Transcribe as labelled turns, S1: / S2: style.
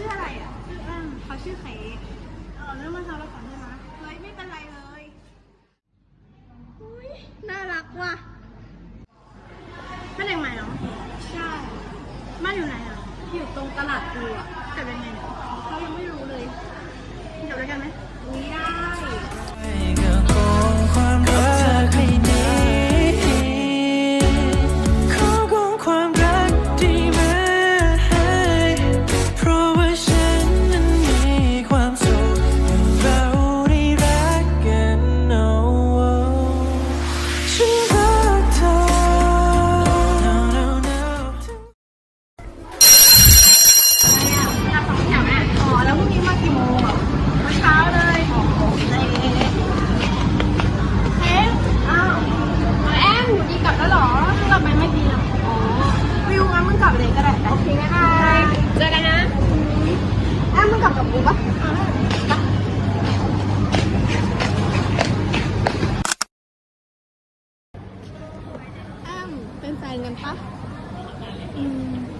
S1: ชื่ออะไรอะชื่ออ้างเขาชื่อไข่เออเริ่ล้มาทำเราขอนใช่ไหมเฮ้ยไม่เป็นไรเลยอุ
S2: ้ยน่ารักว่ะ
S1: เป็นเด็กใหม่เหรอใช่มาอยู่ไหนอะอยู่ตรงตลาดกูอะ
S2: กันปะ
S1: อืม